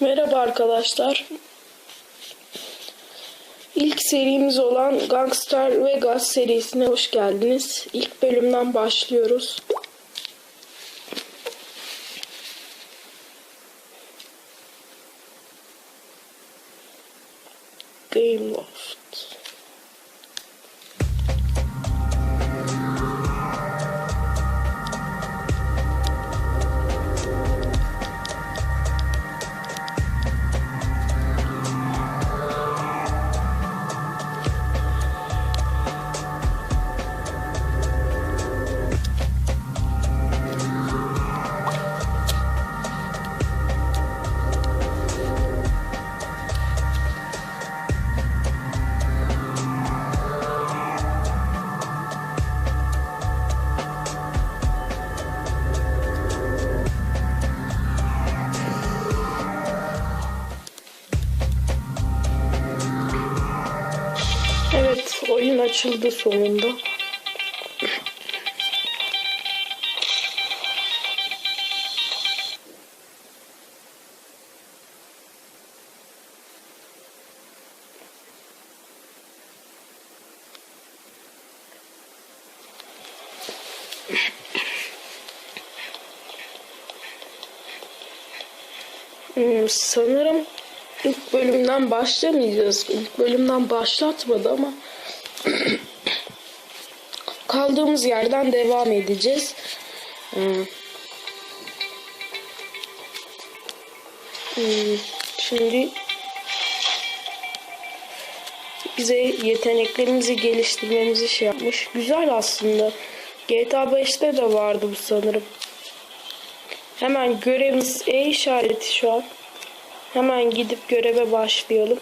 Merhaba arkadaşlar. İlk serimiz olan Gangster Vegas serisine hoş geldiniz. İlk bölümden başlıyoruz. Açıldı sonunda. Hmm, sanırım ilk bölümden başlamayacağız. İlk bölümden başlatmadı ama kaldığımız yerden devam edeceğiz. Hmm. Hmm, Şimdi bize yeteneklerimizi geliştirmemizi şey yapmış. Güzel aslında. GTA 5'te de vardı bu sanırım. Hemen görevimiz E işareti şu an. Hemen gidip göreve başlayalım.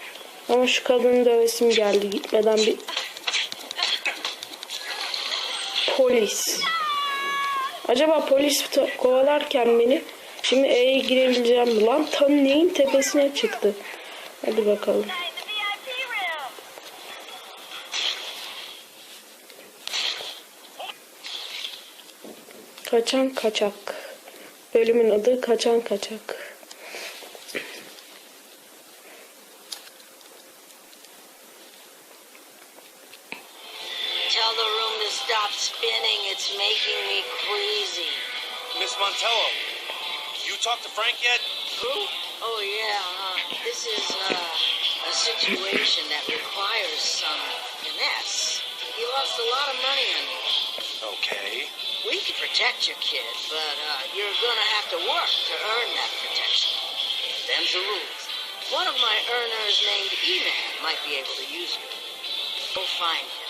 Ama şu kadının dövesim geldi gitmeden bir polis. Acaba polis kovalarken beni şimdi E'ye girebileceğim? Lan tam neyin tepesine çıktı. Hadi bakalım. Kaçan kaçak. Bölümün adı Kaçan Kaçak. Okay. We can protect your kid, but uh, you're gonna have to work to earn that protection. Them's the rules. One of my earners named Evan might be able to use you. Go find him.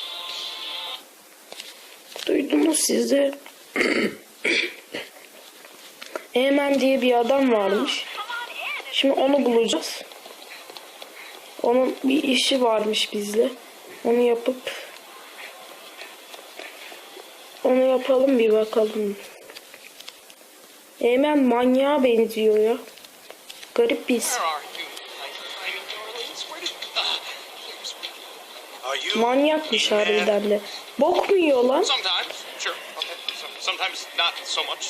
Duydunuz siz. Eymen diye bir adam varmış. Şimdi onu bulacağız. Onun bir işi varmış bizle. Onu yapıp onu yapalım bir bakalım. Eymen manyağa benziyor ya. Garip bir isim. Manyakmış Man? harbiden de. Bok mu yiyor lan? Sometimes, not so much.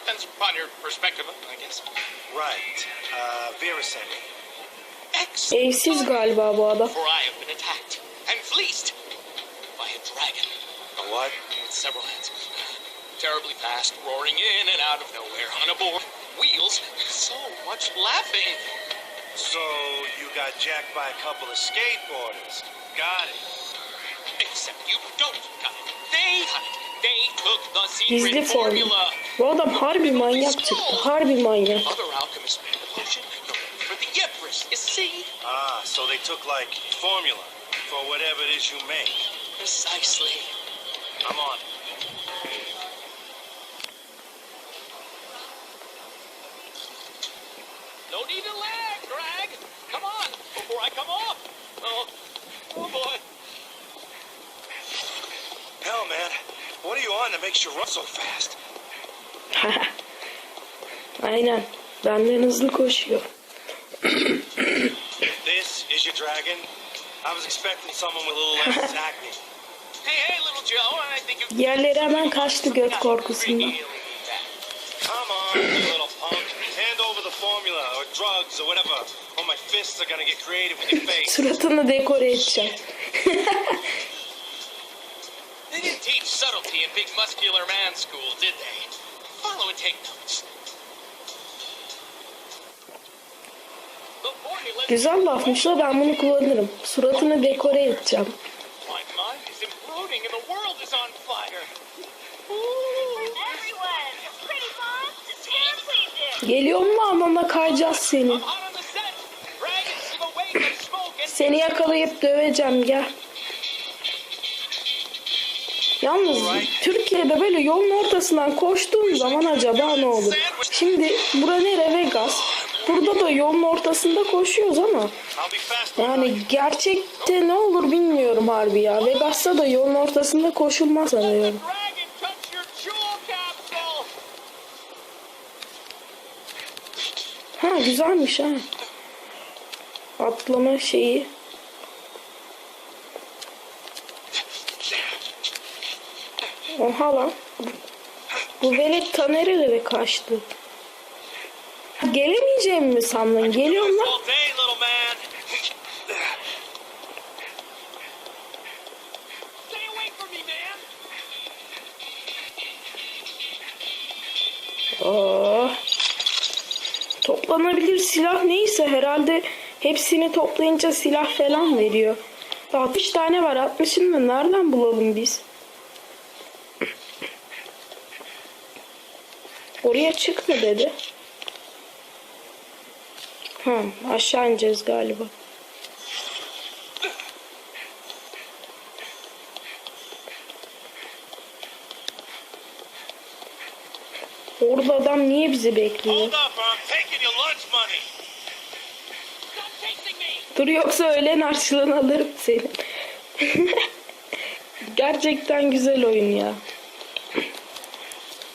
Depends upon your perspective, I guess. Right. Uh, Vera sent me. Evsiz galiba bu adam. For I have been attacked and fleeced by a dragon. A what? With several heads. Terribly fast, roaring in and out of nowhere on a board. Wheels, so much laughing. So you got jacked by a couple of skateboarders. Got it. Except you don't got it. They got it. They took the secret formül. formula. Bu adam harbi manyak çıktı. Harbi manyak. Other alchemists made the potion. For the Empress, you see? Ah, so they took like formula for whatever it is you make. Precisely. I'm on. No need to lag, drag. Come on, before I come off. Oh, oh boy. Hell, man. What are you on that makes you run so fast? Aynen. Benden hızlı koşuyor. This is your dragon? I was expecting someone with a little less acne. Hey, hey, Diğerleri hemen kaçtı göt korkusundan. Face. Suratını dekore edeceğim. They didn't teach subtlety in big muscular man school, did they? Follow and take notes. Güzel lafmış la ben bunu kullanırım. Suratını dekore edeceğim. İmploding and the world is on fire. Everyone, pretty do. Geliyor mu anlamda kayacağız seni. Seni yakalayıp döveceğim gel. Yalnız Türkiye'de böyle yolun ortasından koştuğun zaman acaba ne olur? Şimdi bura nere Vegas? Burada da yolun ortasında koşuyoruz ama yani gerçekte ne olur bilmiyorum harbi ya. Vegas'ta da yolun ortasında koşulmaz sanıyorum. Ha güzelmiş ha. Atlama şeyi. Oha lan. Bu velet ta nerelere kaçtı? Gelemeyeceğimi mi sandın? Geliyorum lan. Oh. Toplanabilir silah neyse herhalde hepsini toplayınca silah falan veriyor. 60 tane var 60'ını da nereden bulalım biz? Oraya çık mı dedi. Ha, aşağı ineceğiz galiba. Orada adam niye bizi bekliyor? Dur yoksa öğlen harçlığını alırım seni. Gerçekten güzel oyun ya.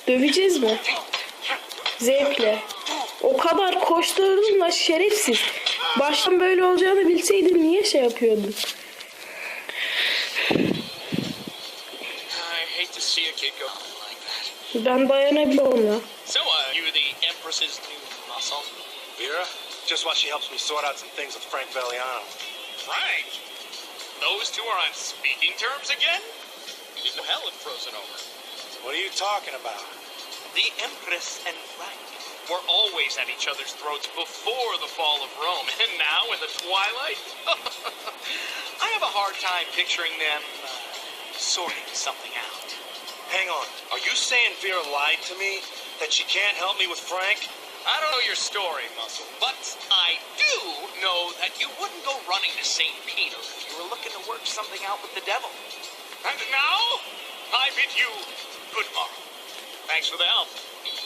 Döveceğiz mi? Zevkle. O kadar koşturdun da şerefsiz. Baştan böyle olacağını bilseydin niye şey yapıyordun? Ben dayanabiliyorum ya. So, uh, you the Empress's new muscle? Vera? Just while she helps me sort out some things with Frank Valiano. Frank? Those two are on speaking terms again? Had frozen over? What are you talking about? The Empress and Frank were always at each other's throats before the fall of Rome, and now in the twilight? I have a hard time picturing them uh, sorting something out. Hang on. Are you saying Vera lied to me? That she can't help me with Frank? I don't know your story, Muscle, but I do know that you wouldn't go running to St. Peter if you were looking to work something out with the devil. And now, I bid you good morrow. Thanks for the help.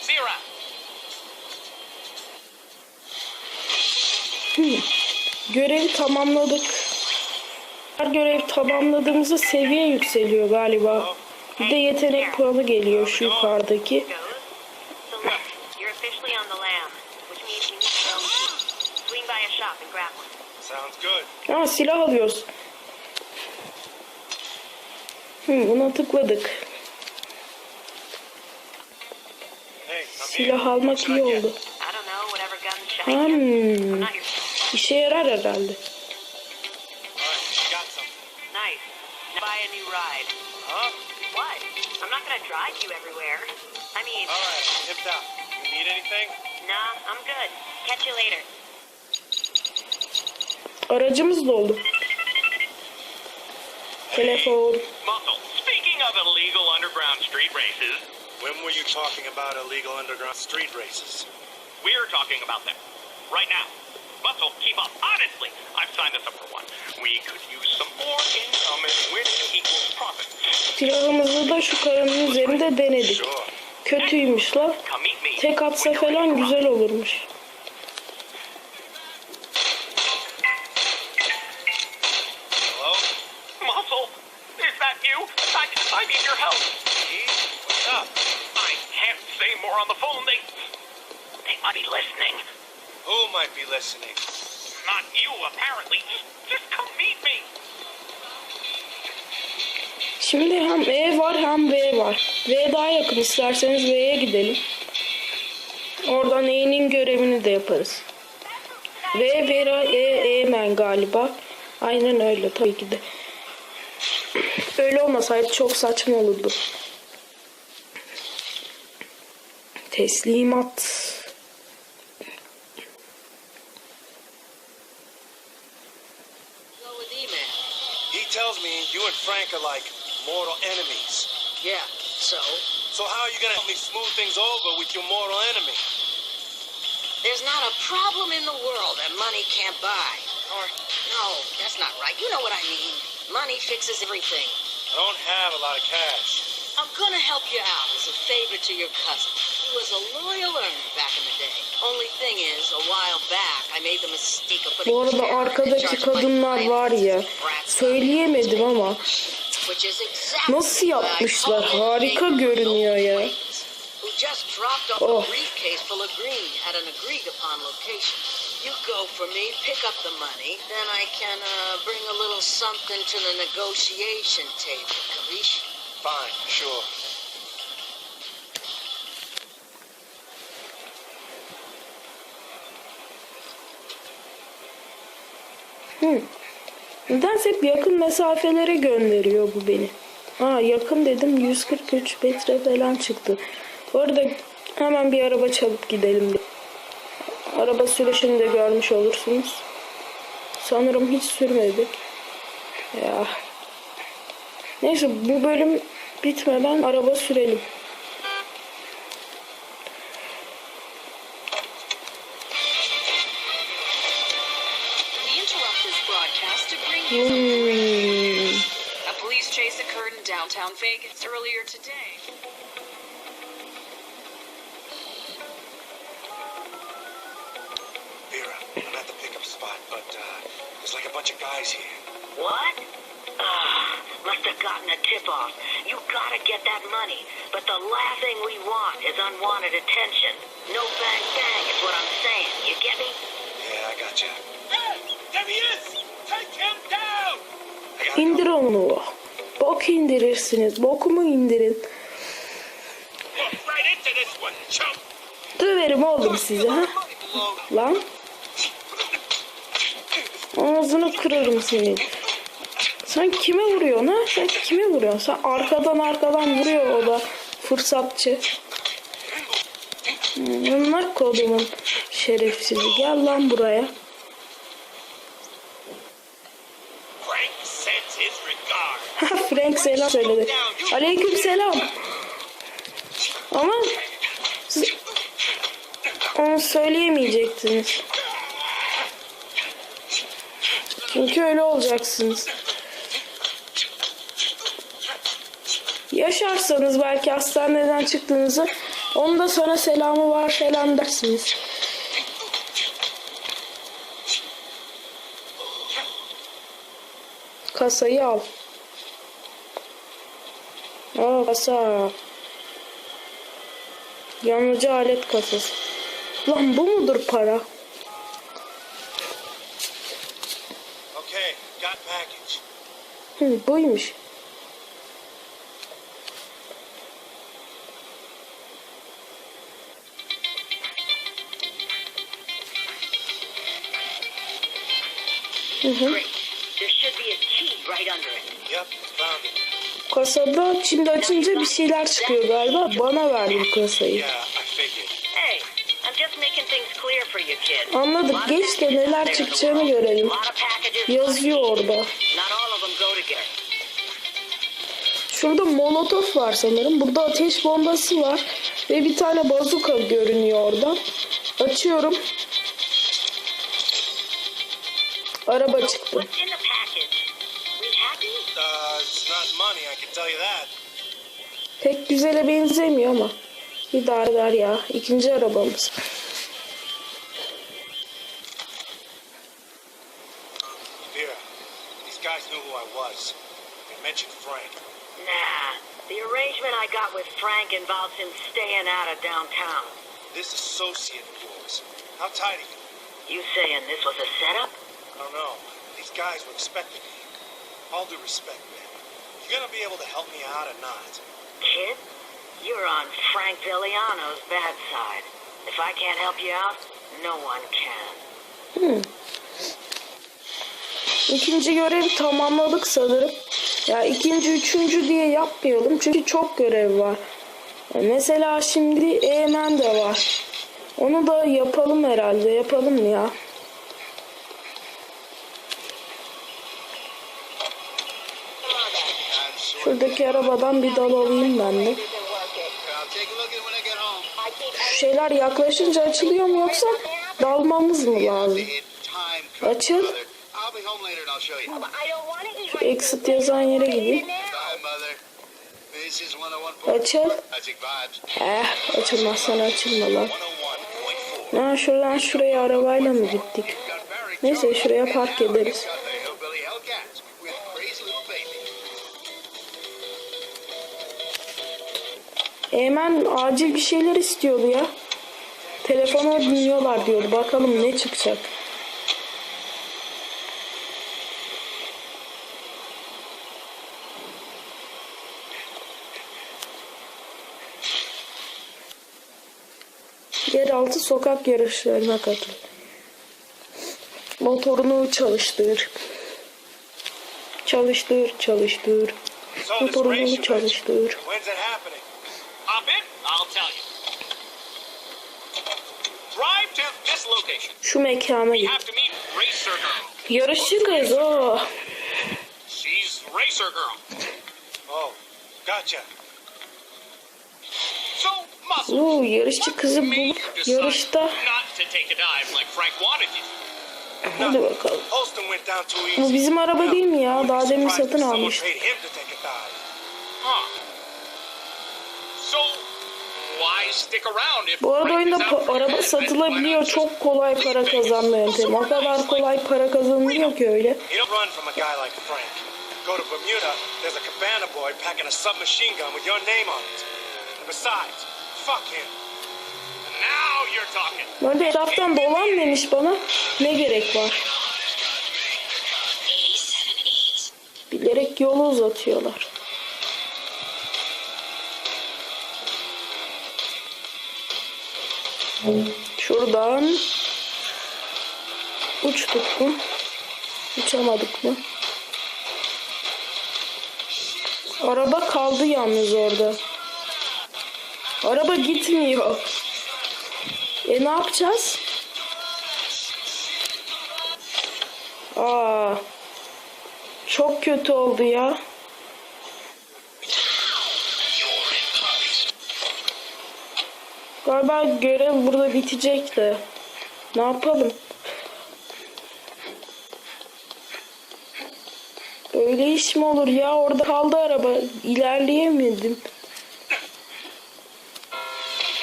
See you around. Görevi tamamladık. Her görev tamamladığımızda seviye yükseliyor galiba. Bir de yetenek puanı geliyor şu yukarıdaki. Ha silah alıyoruz. Hı, buna tıkladık. Silah almak iyi oldu. Hmm, your işe yarar herhalde. All right, got some. Nice. Buy a new ride. Huh? What? I'm not gonna drive you everywhere. I mean, All right, hipped out. You need anything? nah, I'm good. Catch you later. Aracımız doldu. Telefon. Muscle, speaking of illegal underground street races, When were you talking about illegal underground street races? we're talking about them. Right now. Muscle, keep up. Honestly, I've signed us up for one. We could use some more income and winning equals profit. Silahımızı da şu karanın üzerinde denedik. Kötüymüş la. Tek atsa falan güzel olurmuş. Hello? Muscle, is that you? I, I need your help. What's up? I can't say more on the phone. They, they might be listening. Who might be listening? Not you, apparently. Just come meet me. Şimdi hem E var hem V var. V daha yakın isterseniz V'ye gidelim. Oradan E'nin görevini de yaparız. Ve Vera E E'men galiba. Aynen öyle tabii ki de. Öyle olmasaydı çok saçma olurdu. Teslimat. You and Frank are like mortal enemies. Yeah, so? So how are you gonna help me smooth things over with your mortal enemy? There's not a problem in the world that money can't buy. Or, no, that's not right. You know what I mean. Money fixes everything. I don't have a lot of cash. I'm gonna help you out as a favor to your cousin. He was a loyal earner back in the day. Only thing is, a while back, I made the mistake of putting Bu arada arkadaki kadınlar var ya. Söyleyemedim ama. Nasıl yapmışlar? Harika görünüyor ya. Oh. a briefcase full of green at an agreed upon location. You go for me, pick up the money, then I can uh, bring a little something to the negotiation table. Capiche? Fine, sure. Nedense hep yakın mesafelere gönderiyor bu beni. Aa yakın dedim 143 metre falan çıktı. Bu arada hemen bir araba çalıp gidelim. Araba sürüşünü de görmüş olursunuz. Sanırım hiç sürmedik. Ya. Neyse bu bölüm bitmeden araba sürelim. Broadcast to bring you some. A police chase occurred in downtown Vegas earlier today. Vera, I'm at the pickup spot, but uh, there's like a bunch of guys here. What? Ah, must have gotten a tip off. You gotta get that money. But the last thing we want is unwanted attention. No bang bang is what I'm saying. You get me? Yeah, I gotcha. Hey, İndir onu. Bok indirirsiniz. Bokumu indirin. Döverim oğlum sizi ha. Lan. Ağzını kırarım senin. Sen kime vuruyorsun ha? Sen kime vuruyorsun? Sen arkadan arkadan vuruyor o da fırsatçı. Bunlar kodumun şerefsizi. Gel lan buraya. Frank sends his regards. Frank selam söyledi. Aleyküm selam. Ama siz onu söyleyemeyecektiniz. Çünkü öyle olacaksınız. Yaşarsanız belki hastaneden çıktığınızı onun da sana selamı var falan dersiniz. Kasayı al. Kasa. Yanıcı alet kasası. Lan bu mudur para? Okay, got package. Hı, buymuş. Hı hı. Great. There should be a key right under it. Yep. Kasada şimdi açınca bir şeyler çıkıyor galiba. Bana verdi bu kasayı. Anladık. Geç de neler çıkacağını görelim. Yazıyor orada. Şurada molotof var sanırım. Burada ateş bombası var. Ve bir tane bazuka görünüyor oradan. Açıyorum. Araba çıktı. What's in the package? We happy? It's not money, I can tell you that. Pek güzele benzemiyor ama. İdare eder ya. İkinci arabamız. Vera, these guys knew who I was. They mentioned Frank. Nah. The arrangement I got with Frank involves him staying out of downtown. This associate of yours, how tight are you? You saying this was a setup? I don't know. These guys were expecting me. All due respect, man. You gonna be able to help me out or not? Kid, you're on Frank Villiano's bad side. If I can't help you out, no one can. Hmm. İkinci görevi tamamladık sanırım. Ya ikinci, üçüncü diye yapmayalım çünkü çok görev var. Ya mesela şimdi Eymen de var. Onu da yapalım herhalde. Yapalım ya. Şuradaki arabadan bir dal alayım ben de. Şu şeyler yaklaşınca açılıyor mu yoksa dalmamız mı lazım? Açıl. Şu exit yazan yere gideyim. Açıl. Eh, açılmazsan açılma lan. Ha, şuradan şuraya arabayla mı gittik? Neyse şuraya park ederiz. Eymen acil bir şeyler istiyordu ya. Telefonu dinliyorlar diyordu. Bakalım ne çıkacak. Yeraltı sokak yarışlarına katıl. Motorunu çalıştır. Çalıştır, çalıştır. Motorunu çalıştır. When's it happening? Hop in, I'll tell you. Drive to this location. Şu mekana git. have to meet Racer Girl. Yarışçı kız o. She's Racer Girl. Oh, gotcha. So, Muscle. Oo, yarışçı kızı bulup yarışta. Not to take a dive like Frank wanted you to. Hadi bakalım. Bu bizim araba değil mi ya? Daha demin satın almış. paid him to take a dive. Huh. So, Bu arada oyunda araba satılabiliyor. Çok kolay para kazanma yöntemi. O kadar kolay para kazanılıyor ki öyle. You don't run from a guy like Frank. Go to Bermuda, there's a cabana boy packing a submachine gun with your name on it. And besides, fuck him. Now you're talking. Böyle etraftan dolan demiş bana. Ne gerek var? Bilerek yolu uzatıyorlar. Şuradan uçtuk mu? Uçamadık mı? Araba kaldı yalnız orada. Araba gitmiyor. E ne yapacağız? Aa. Çok kötü oldu ya. Galiba görev burada bitecek de. Ne yapalım? Öyle iş mi olur ya? Orada kaldı araba. İlerleyemedim.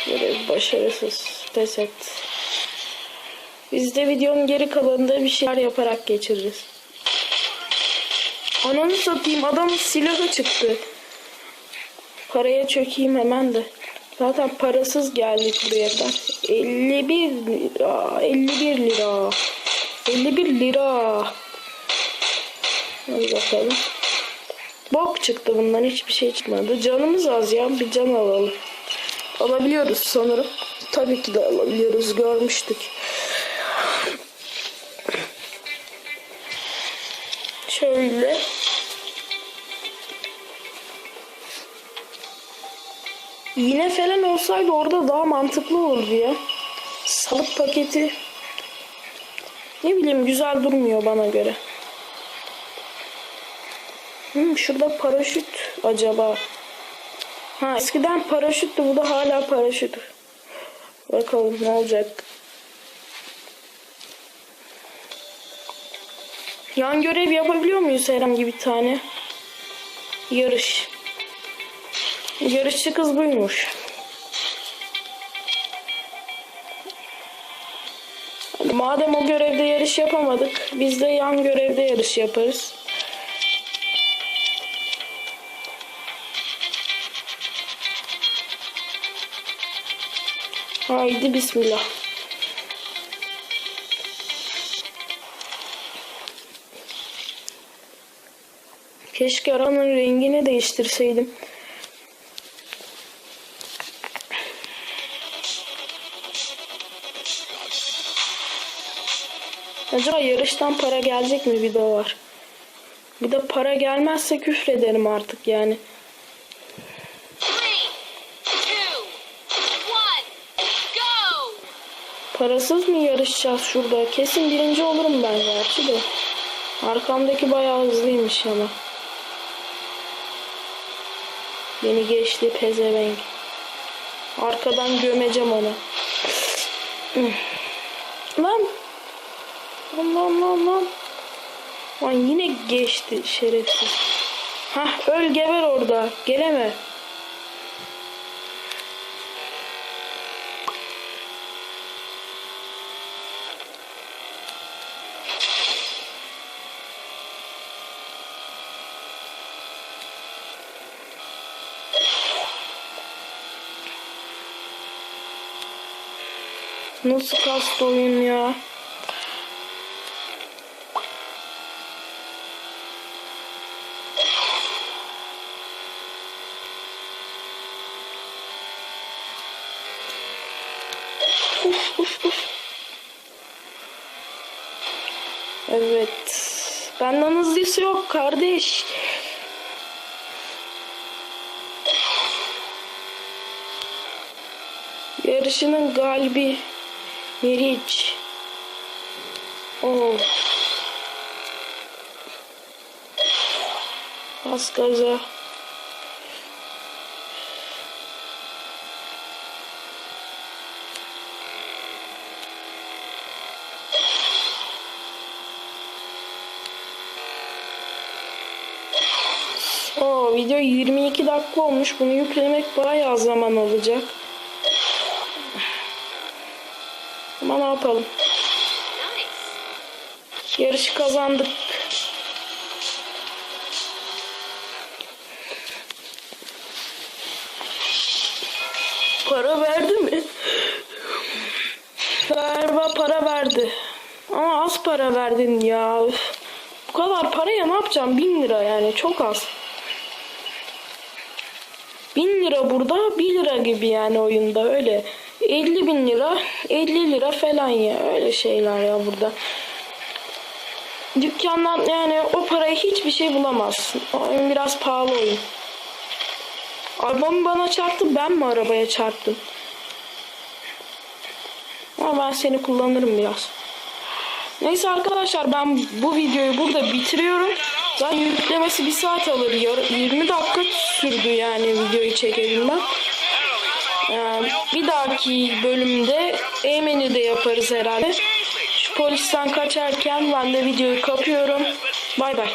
Görev başarısız. Pes et. Biz de videonun geri kalanında bir şeyler yaparak geçiririz. Ananı satayım adamın silahı çıktı. Paraya çökeyim hemen de. Zaten parasız geldik buraya da. 51 lira. 51 lira. 51 lira. Hadi bakalım. Bok çıktı bundan hiçbir şey çıkmadı. Canımız az ya bir can alalım. Alabiliyoruz sanırım. Tabii ki de alabiliyoruz görmüştük. İğne falan olsaydı orada daha mantıklı olurdu ya. Salık paketi ne bileyim güzel durmuyor bana göre. Hmm, şurada paraşüt acaba. Ha eskiden paraşüttü bu da hala paraşüt. Bakalım ne olacak. Yan görev yapabiliyor muyuz herhangi bir tane? Yarış. Yarışçı kız buymuş. Madem o görevde yarış yapamadık, biz de yan görevde yarış yaparız. Haydi bismillah. Keşke aranın rengini değiştirseydim. Acaba yarıştan para gelecek mi bir de var. Bir de para gelmezse küfrederim artık yani. Parasız mı yarışacağız şurada? Kesin birinci olurum ben gerçi de. Arkamdaki bayağı hızlıymış ama. Beni geçti pezevenk. Arkadan gömeceğim onu. Lan. Lan lan lan lan. Lan yine geçti şerefsiz. Hah öl geber orada. Geleme. Nasıl kastı oyun ya? Uf, uf, uf. Evet. Benden hızlısı yok kardeş. Yarışının galibi Meriç. Oh. Bas gaza. Oo, video 22 dakika olmuş. Bunu yüklemek bayağı zaman alacak. Ama ne yapalım? Yarışı kazandık. Para verdi mi? Galiba para verdi. Ama az para verdin ya. Bu kadar paraya ne yapacağım? Bin lira yani çok az. Bin lira burada 1 lira gibi yani oyunda öyle. 50 bin lira 50 lira falan ya öyle şeyler ya burada. Dükkandan yani o parayı hiçbir şey bulamazsın. O oyun biraz pahalı oyun. Arabamı bana çarptı ben mi arabaya çarptım? Ama ben seni kullanırım biraz. Neyse arkadaşlar ben bu videoyu burada bitiriyorum. Zaten yüklemesi bir saat alır. Yar- 20 dakika sürdü yani videoyu çekebilmem. Yani bir dahaki bölümde Eymen'i de yaparız herhalde. Şu polisten kaçarken ben de videoyu kapıyorum. Bay bay.